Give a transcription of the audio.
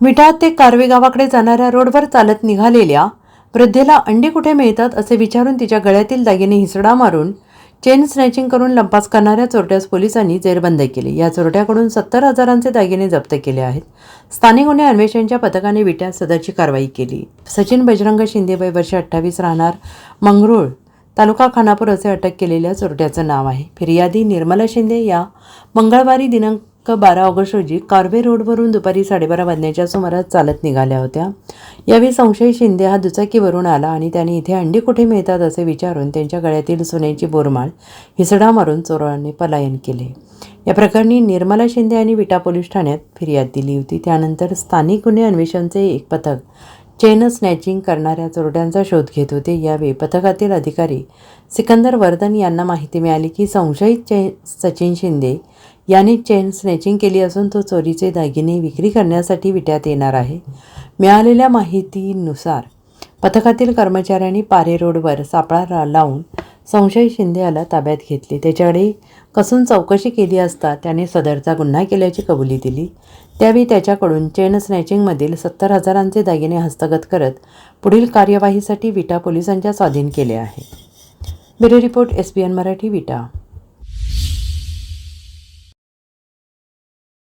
विटा ते कारवे गावाकडे जाणाऱ्या रोडवर चालत निघालेल्या वृद्धेला अंडी कुठे मिळतात असे विचारून तिच्या गळ्यातील दागिने हिसडा मारून चेन स्नॅचिंग करून लंपास करणाऱ्या चोरट्यास पोलिसांनी जेरबंद केले. या चोरट्याकडून सत्तर हजारांचे दागिने जप्त केले आहेत. स्थानिक गुन्हे अन्वेषणच्या पथकाने विट्यात सदरची कारवाई केली. सचिन बजरंग शिंदे वय वर्ष अठ्ठावीस राहणार मंगरूळ तालुका खानापूर असे अटक केलेल्या चोरट्याचं नाव आहे. फिर्यादी निर्मला शिंदे या मंगळवारी दिनांक बारा ऑगस्ट रोजी कार्वे रोडवरून दुपारी साडेबारा वाजण्याच्या सुमारास चालत निघाल्या होत्या. यावेळी संशय शिंदे हा दुचाकीवरून आला आणि त्याने इथे अंडी कुठे मिळतात असे विचारून त्यांच्या गळ्यातील सोन्याची बोरमाळ हिसडा मारून चोरांनी पलायन केले. या प्रकरणी निर्मला शिंदे आणि विटा पोलीस ठाण्यात फिर्याद दिली होती. त्यानंतर स्थानिक गुन्हे अन्वेषणचे एक पथक चेन स्नॅचिंग करणाऱ्या चोरट्यांचा शोध घेत होते. यावेळी पथकातील अधिकारी सिकंदर वर्धन यांना माहिती मिळाली की संशयित चे सचिन शिंदे यांनी चेन स्नॅचिंग केली असून तो चोरीचे दागिने विक्री करण्यासाठी विट्यात येणार आहे. मिळालेल्या माहितीनुसार पथकातील कर्मचाऱ्यांनी पारे रोडवर सापळा लावून संशय शिंदे याला ताब्यात घेतले. त्याच्याकडे कसून चौकशी केली असता त्याने सदरचा गुन्हा केल्याची कबुली दिली. त्यावेळी त्याच्याकडून चेन स्नॅचिंगमधील सत्तर हजारांचे दागिने हस्तगत करत पुढील कार्यवाहीसाठी विटा पोलिसांच्या स्वाधीन केले आहे. Bureau report S B N Marathi Vita.